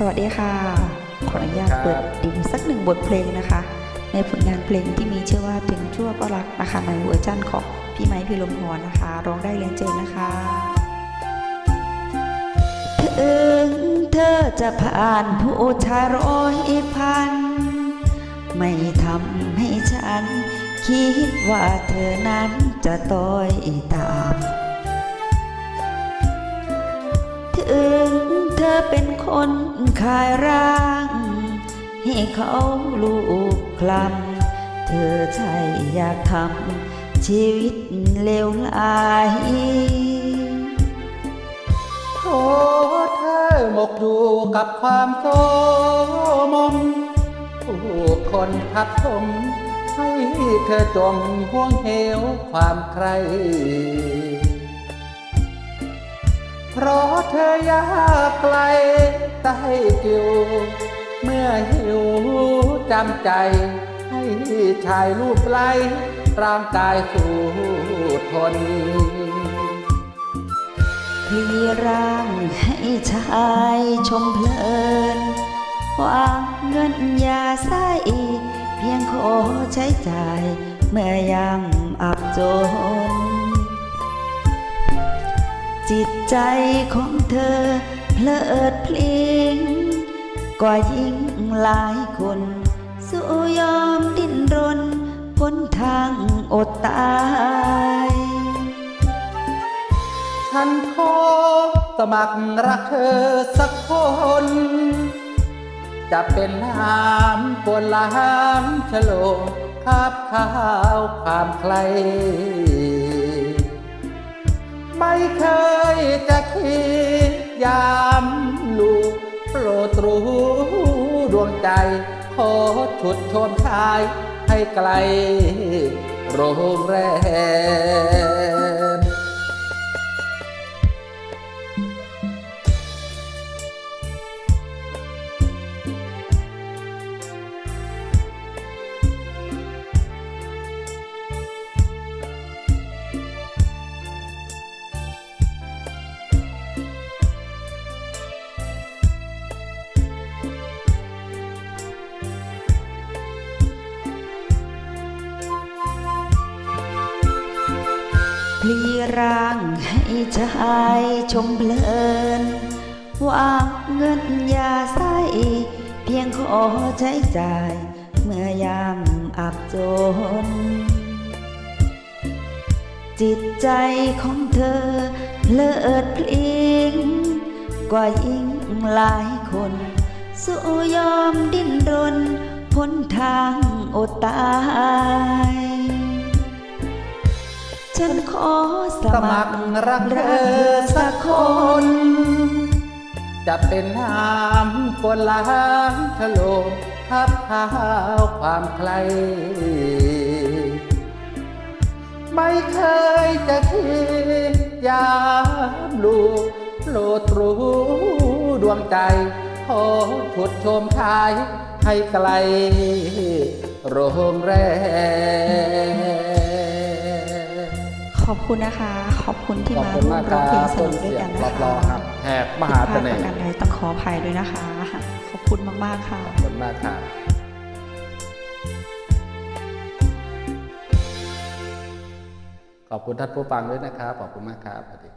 สวัสดีค่ะ ขออนุญาตเปิดดินสักหนึ่งบทเพลงนะคะ ในผลงานเพลงที่มีชื่อว่าถึงชั่วก็รักนะคะในเวอร์ชั่นของพี่ไม้พี่ลมพรนะคะร้องได้เรียนเจนนะคะถึงเธอจะผ่านผู้ชายร้อยพัน ไม่ทำให้ฉัน คิดว่าเธอนั้นจะต้อยตามถึง เธอเป็นคนขายร่าง ให้เขาลูกคลำเธอใช่อยากทำชีวิตเลวไหลโอ้เธอหมกอยู่กับความโซมมผู้คนทับถมให้เธอจมห่วงเหวความใคร เพราะเธอยากไกลใต้กิว เมื่อหิวจำใจ ให้ชายรูปไล้ร่างกายสู้ทนพลีร่างให้ชายชมเพลินวางเงินยาใส่เพียงขอใช้จ่าย เมื่อยามอับจน จิตใจของเธอ เพลิดเพลิงกว่ายิ่งหลายคน สู้ยอมดิ้นรนพ้นทางอดตาย ฉันขอสมัครรักเธอสักคน จะเป็นน้ำปวนล้างฉโลงคาบข้าวความใคร ไม่เคยจะคิดยามลูกโปรดรู้ดวงใจ ขอชุดชนชายให้ไกลโรงแรม พลีร่างให้ชายชมเพลินวางเงินยาใสเพียงขอใช้จ่าย เมื่อยามอับจน จิตใจของเธอเลิดเพลิงกว่ายิ่งหลายคน สู้ยอมดิ้นรนพ้นทางอดตาย ฉันขอสมัครรักเธอสักคน จะเป็นน้ำปนล้างฉโลทับเท้าความใคร ไม่เคยจะคิดยามลูกโปรดรู้ดวงใจขอฉุดชมชายให้ไกลโรงแรม ขอบคุณนะคะ ขอบคุณที่ขอบมาคุณร่วมามกคร้องเพลงรับสต้นุนกด้วยเสียกังนนะรับคะรองครับแหบมผิดหาพเสลาดน่ประห์การใดต้องขออภัยด้วยนะคะ ขอบคุณมากๆค่ะ ขอบคุณมากครับขอบคุณท่านผู้ฟังด้วยนะครับขอบคุณมากครับสวัสดี